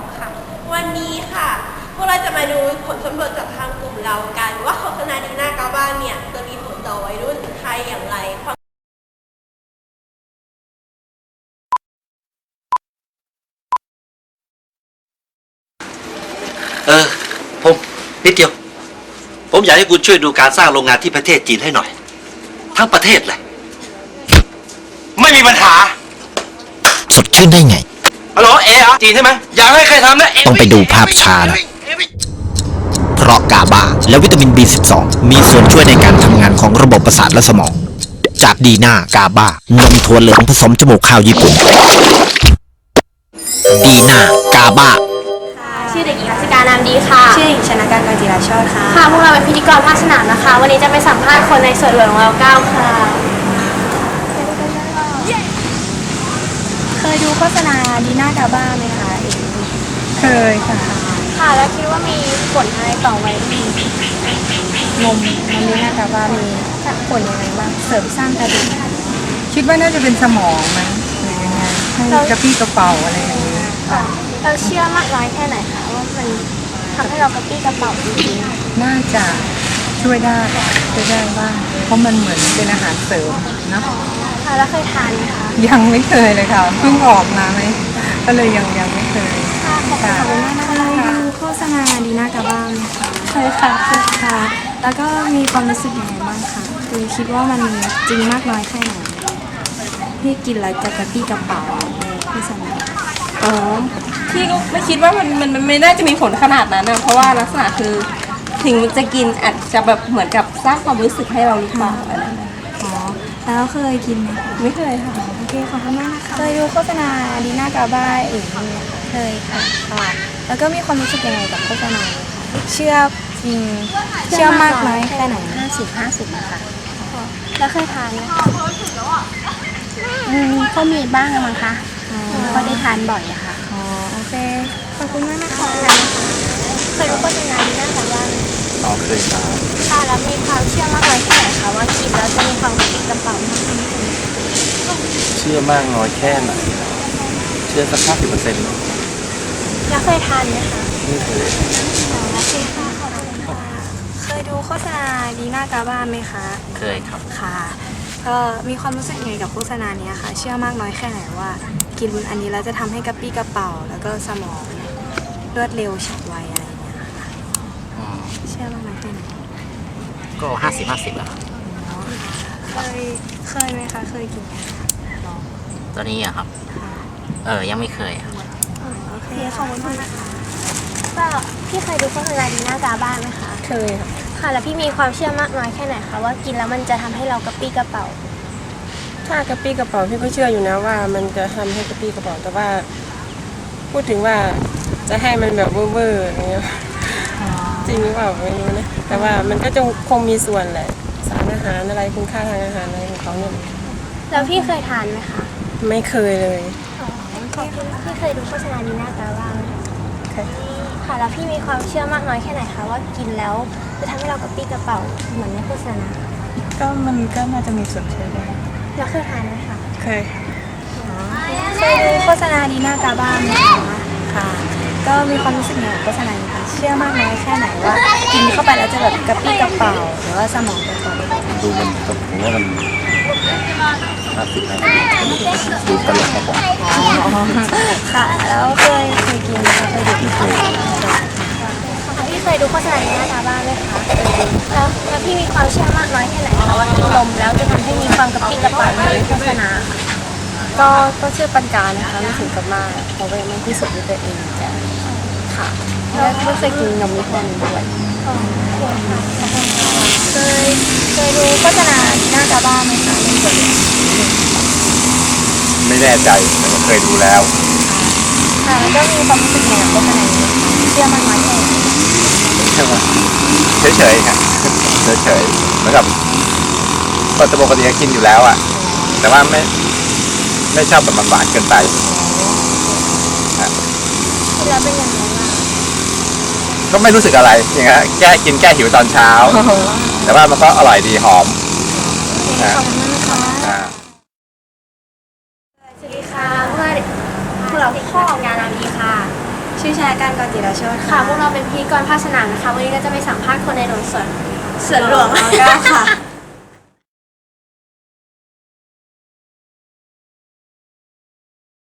2 ค่ะ วันนี้ค่ะ พวกเราจะมาดูผลสำรวจจากทางกลุ่มเรากัน ว่าโฆษณาดีน่ากาบ้านเนี่ยจะมีผลต่อวัยรุ่นไทยอย่างไรเออผมนิดเดียว ผมอยากให้คุณช่วยดูการสร้างโรงงานที่ประเทศจีนให้หน่อย ทั้งประเทศเลย ไม่มีปัญหา สดชื่นได้ไง ฮัลโหลเออจีนใช่ไหมอยากให้ใครทำนะเต้องไปดูภาพช้านะ เพราะกาบาและวิตามิน B12 มีส่วนช่วยในการทำงานของระบบประสาทและสมอง จากดีน่ากาบานมถั่วเหลืองผสมจมูกข้าวญี่ปุ่น ดีน่ากาบา ชื่อเด็กหญิงรัชการนามดีค่ะ ชื่อหญิงชนะการกาจิราชอดค่ะ ค่ะ พวกเราเป็นพิธีกรภาคสนามนะคะ วันนี้จะไปสัมภาษณ์คนในส่วนหลวงของเราเก้าค่ะ เคยดูโฆษณาดีน่ากาบ้าไหมคะเอกเคยค่ะ ค่ะ แล้วคิดว่ามีผลอะไรต่อวัยรุ่นนมนมดีน่ากาบ้ามีผลยังไงบ้างเสริมสร้างกระดูกคิดว่าน่าจะเป็นสมองมั้งหรือยังไงให้กระปี้กระเป๋าอะไรอย่างนี้ค่ะเราเชื่อมากน้อยแค่ไหนคะว่ามันทำให้เรากระปี้กระเป๋าจริงน่าจะ ช่วยได้ช่วยได้บ้างเพราะมันเหมือนเป็นอาหารเสริมเนอะๆค่ะแล้วเคยทานไหมคะยังไม่เคยเลยค่ะเพิ่งออกมาไหมก็เลยยังยังไม่เคยค่ะขอบคุณมากนะคะดูโฆษณาดีน่ากาบ้าไหมคะเคยค่ะเคยค่ะ แล้วก็มีความรู้สึกยังไงบ้างคะคือคิดว่ามันจริงมากน้อยแค่ไหนที่กินแล้วจะกระปี้กระเป๋าในโฆษณาอ๋อพี่ก็ไม่คิดว่ามันมันมันไม่น่าจะมีผลขนาดนั้นนะเพราะว่าลักษณะคือ ถึงจะกินอาจจะแบบเหมือนกับสร้างความรู้สึกให้เราหรือเปล่าอะไรแบบนั้นอ๋อแล้วเคยกินไหมคะไม่เคยค่ะ โอเคขอบคุณมากนะคะเคยดูโฆษณาดีน่ากาบ้าเองไหมคะเคยค่ะค่ะ แล้วก็มีความรู้สึกยังไงกับโฆษณานี้คะเชื่อจริงเชื่อมากน้อยแค่ไหนห้าสิบห้าสิบนะคะแล้วเคยทานไหมคะอืมก็มีบ้างอะมั้งคะก็ได้ทานบ่อยอะค่ะ อ๋อโอเคขอบคุณมากนะคะ เคยดูโฆษณาดีหน้ากาบ้านอ๋อเคยมาค่ะแล้วมีความเชื่อมากน้อยแค่ไหนคะว่ากินแล้วจะมีความกระปี้กระเป๋ามากขึ้นเชื่อมากน้อยแค่ไหนเชื่อสักห้าสิบเปอร์เซ็นต์แล้วเคยทานไหมคะไม่เคยอ๋อโอเคค่ะขอบคุณค่ะเคยดูโฆษณาดีน่ากาบ้าไหมคะ เคยครับค่ะก็มีความรู้สึกยังไงกับโฆษณาเนี้ยค่ะ เชื่อมากน้อยแค่ไหนว่า กินอันนี้แล้วจะทำให้กระปี้กระเป๋า แล้วก็สมองรวดเร็วฉับไวอะไรอย่างเงี้ยค่ะ เชื่อมากน้อยแค่ไหนก็ห้าสิบห้าสิบแล้วครับเคยเคยไหมคะเคยกินไหมคะตอนนี้อะครับ เออยังไม่เคยครับโอเคขอบคุณมากนะคะก็พี่เคยดูโฆษณาดีหน้ากาบ้านไหมคะเคยค่ะค่ะแล้วพี่มีความเชื่อมากน้อยแค่ไหนคะว่ากินแล้วมันจะทำให้เรากระปี้กระเป๋า ถ้ากระปี้กระเป๋าพี่ก็เชื่ออยู่นะว่า มันจะทำให้กระปี้กระเป๋าแต่ว่า พูดถึงว่าจะให้มันแบบเวอร์ๆอย่างเงี้ยจ ริงหรือเปล่าไม่รู้นะแต่ว่ามันก็จะคงมีส่วนแหละสารอาหารอะไรคุณค่าทางอาหารอะไรของเขาเนี่ยแล้วพี่เคยทานไหมคะไม่เคยเลยขอบคุณพี่เคยดูโฆษณาดีหน้ากาบ้างไหมเคยค่ะแล้วพี่มีความเชื่อมากน้อยแค่ไหนคะว่ากินแล้วจะทำให้เรากระปี้กระเป๋าเหมือนในโฆษณาก็มันก็น่าจะมีส่วนช่วยได้แล้วเคยทานไหมคะเคยเคยดูโฆษณาดีน่ากาบ้าไหมคะค่ะ ก็มีความรู้สึกไงกับโฆษณานี้คะเชื่อมากน้อยแค่ไหนว่ากินเข้าไปแล้วจะแบบกระปี้กระเป๋าหรือว่าสมองจะโตดูมันผมว่ามันห้าสิบห้าสิบดูตลกมากกว่าค่ะแล้วเคยเคยกินไหมเคยดูที่เคยพี่เคยดูโฆษณาดีหน้ากาบ้างไหมคะแล้วแล้วพี่มีความเชื่อมากน้อยแค่ไหนคะว่ากินนมแล้วจะทำให้มีความกระปี้กระเป๋าหมือนในโฆษณา ก็ก็เชื่อปัญญานะคะไม่ถึงกับมากเพราะว่ายังไม่พิสูจน์ด้วยตัวเองแต่ค่ะแล้วก็เคยกินนมยี่ห้อนี้ด้วยเคยเคยดูโฆษณาดีน่ากาบ้าไหมคะในตัวไม่แน่ใจแต่ว่าเคยดูแล้ว ค่ะแล้วก็มีความรู้สึกไงกับโฆษณานี้คะเชื่อมากน้อยแค่ไหนใช่ไหมเฉยๆครับเฉยๆเหมือนกับปกติปกติก็กินอยู่แล้วอะ แต่ว่าไม่ ไม่ชอบแบบหวานเกินไปแล้วเป็นยังไงบ้างก็ไม่รู้สึกอะไรอย่างเงี้ยแก้กินแก้หิวตอนเช้า แต่ว่ามันก็อร่อยดีหอมขอบคุณมากค่ะสวัสดีค่ะพวกเราพวกเราพ่องานอามีค่ะ ชื่อชายการกรจิรโชนค่ะ พวกเราเป็นพธีกรภาคสนานะคะ วันนี้ก็จะไปสัมภาษณ์คนในหลวงสวนสวนหลวง ออก้าค่ะ